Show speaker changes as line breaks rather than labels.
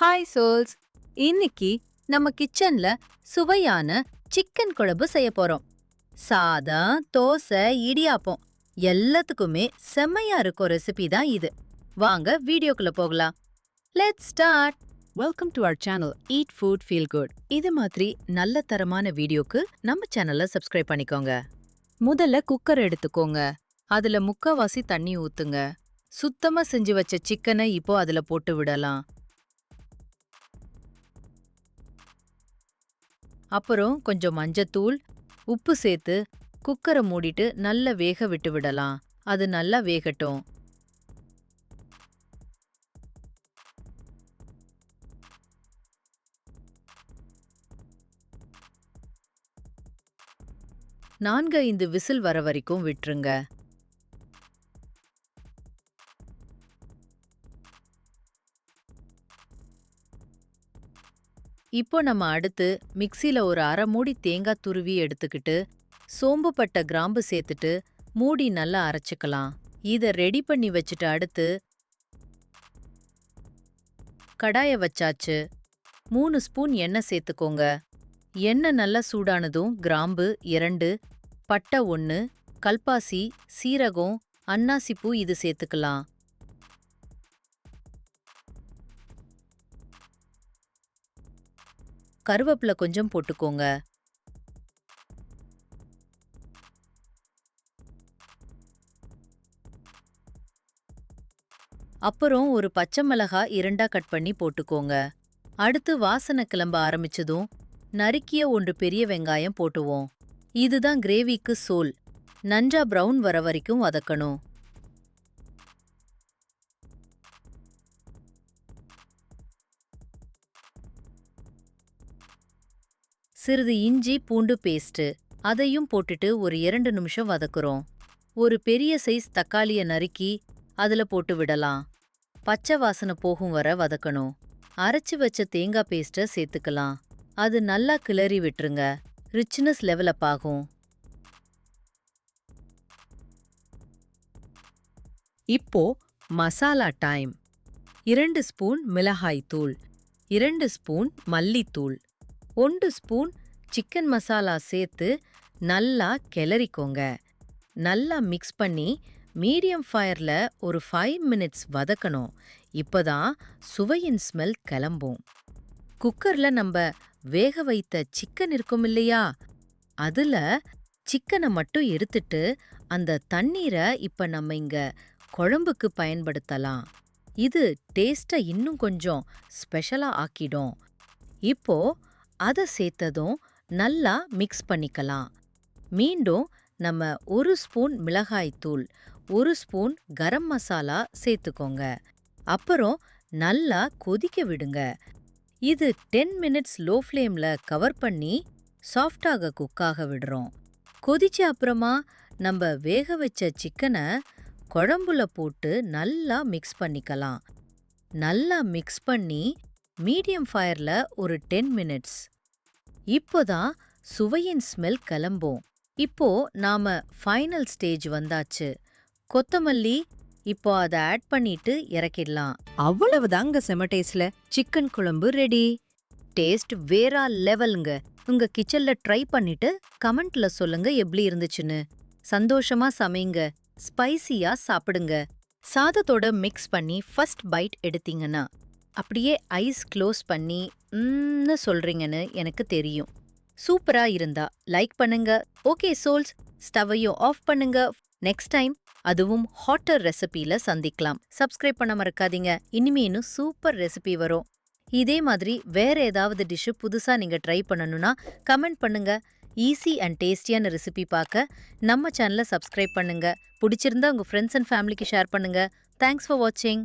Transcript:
Hi souls இன்னைக்கு நம்ம கிச்சன்ல சுவையான சிக்கன் குழம்பு செய்ய போறோம். சாதம் தோசை இடியாப்பம் எல்லாத்துக்குமே செம்மையா இருக்கும் ரெசிபி தான் இது. வாங்க வீடியோக்குள்ள போகலாம். Let's start welcome to our channel eat food feel good இது மாதிரி நல்ல தரமான வீடியோக்கு நம்ம சேனலை சப்ஸ்கிரைப் பண்ணிக்கோங்க. முதல்ல குக்கர் எடுத்துக்கோங்க. அதுல முக்காவாசி தண்ணி ஊத்துங்க. சுத்தமா செஞ்சு வச்ச சிக்கனை இப்போ அதுல போட்டு விடலாம். அப்புறம் கொஞ்சம் மஞ்சத்தூள் உப்பு சேர்த்து குக்கரை மூடிட்டு நல்லா வேக விட்டு விடலாம். அது நல்லா வேகட்டும். நான்கு ஐந்து விசில் வர வரைக்கும் விட்டுருங்க. இப்போ நம்ம அடுத்து மிக்ஸில ஒரு அரை மூடி தேங்காய் துருவி எடுத்துக்கிட்டு சோம்பு பட்டை கிராம்பு சேர்த்துட்டு மூடி நல்லா அரைச்சுக்கலாம். இத ரெடி பண்ணி வச்சுட்டு அடுத்து கடாய வச்சாச்சு. மூணு ஸ்பூன் எண்ணெய் சேர்த்துக்கோங்க. எண்ணெய் நல்லா சூடானதும் கிராம்பு இரண்டு பட்டை ஒன்று கல்பாசி சீரகம் அன்னாசிப்பூ இது சேர்த்துக்கலாம். கருவேப்பிலை கொஞ்சம் போட்டுக்கோங்க. அப்புறம் ஒரு பச்சை மிளகாய் இரண்டா கட் பண்ணி போட்டுக்கோங்க. அடுத்து வாசனை கிளம்ப ஆரம்பிச்சதும் நறுக்கிய ஒன்று பெரிய வெங்காயம் போட்டுவோம். இதுதான் கிரேவிக்கு சோல். நன்றா பிரவுன் வர வரைக்கும் வதக்கணும். சிறிது இஞ்சி பூண்டு பேஸ்ட்டு அதையும் போட்டுட்டு ஒரு இரண்டு நிமிஷம் வதக்குறோம். ஒரு பெரிய சைஸ் தக்காளிய நறுக்கி அதுல போட்டு விடலாம். பச்சை வாசனை போகும் வர வதக்கணும். அரைச்சு வச்ச தேங்காய் பேஸ்ட்டை சேர்த்துக்கலாம். அது நல்லா கிளறி விட்டுருங்க. ரிச்னஸ் லெவலப் ஆகும். இப்போ மசாலா டைம் இரண்டு ஸ்பூன் மிளகாய் தூள். இரண்டு ஸ்பூன் மல்லித்தூள். ஒன்று ஸ்பூன் சிக்கன் மசாலா சேர்த்து நல்லா கிளறிக்கோங்க. நல்லா மிக்ஸ் பண்ணி மீடியம் ஃபயர்ல ஒரு ஃபைவ் மினிட்ஸ் வதக்கணும். இப்பதான் சுவையின் ஸ்மெல் கிளம்பும். குக்கர்ல நம்ம வேக வைத்த சிக்கன் இருக்கும் இல்லையா? அதுல சிக்கனை மட்டும் எடுத்துட்டு அந்த தண்ணீரை இப்ப நம்ம இங்க குழம்புக்கு பயன்படுத்தலாம். இது டேஸ்ட்டை இன்னும் கொஞ்சம் ஸ்பெஷலா ஆக்கிடும். இப்போ அதை சேர்த்ததும் நல்லா மிக்ஸ் பண்ணிக்கலாம். மீண்டும் நம்ம ஒரு ஸ்பூன் மிளகாய்த்தூள் ஒரு ஸ்பூன் கரம் மசாலா சேர்த்துக்கோங்க அப்புறம் நல்லா கொதிக்க விடுங்க. இது டென் மினிட்ஸ் லோ ஃப்ளேம்ல கவர் பண்ணி சாஃப்டாக குக்காக விடுறோம். கொதிச்ச அப்புறமா நம்ம வேக வச்ச சிக்கனை குழம்புல போட்டு நல்லா மிக்ஸ் பண்ணிக்கலாம். நல்லா மிக்ஸ் பண்ணி மீடியம் ஃபயர்ல ஒரு டென் மினிட்ஸ். இப்போதான் சுவையின் ஸ்மெல் கிளம்பும். இப்போ நாம ஃபைனல் ஸ்டேஜ் வந்தாச்சு. கொத்தமல்லி இப்போ அதை ஆட் பண்ணிட்டு இறக்கிடலாம். அவ்வளவுதாங்க செம சிக்கன் குழம்பு ரெடி. டேஸ்ட் வேற லெவலுங்க. உங்க கிச்சன்ல ட்ரை பண்ணிட்டு கமெண்ட்ல சொல்லுங்க எப்படி இருந்துச்சுன்னு. சந்தோஷமா சமைங்க. ஸ்பைசியா சாப்பிடுங்க. சாதத்தோட மிக்ஸ் பண்ணி ஃபர்ஸ்ட் பைட் எடுத்தீங்கன்னா அப்படியே ஐஸ் க்ளோஸ் பண்ணி ம்னு சொல்றீங்கன்னு எனக்கு தெரியும். சூப்பரா இருந்தா லைக் பண்ணுங்க. ஓகே சோல்ஸ் ஸ்டவையும் ஆஃப் பண்ணுங்க. நெக்ஸ்ட் டைம் அதுவும் ஹாட்டர் ரெசிபில சந்திக்கலாம். சப்ஸ்கிரைப் பண்ண மறக்காதீங்க. இனிமே இன்னும் சூப்பர் ரெசிபி வரும். இதே மாதிரி வேற ஏதாவது டிஷ்ஷு புதுசா நீங்க ட்ரை பண்ணணும்னா கமெண்ட் பண்ணுங்க. ஈஸி அண்ட் டேஸ்டியான ரெசிபி பார்க்க நம்ம சேனலை சப்ஸ்கிரைப் பண்ணுங்க. பிடிச்சிருந்தா உங்க ஃப்ரெண்ட்ஸ் அண்ட் ஃபேமிலிக்கு ஷேர் பண்ணுங்க. தேங்க்ஸ் ஃபார் வாட்சிங்.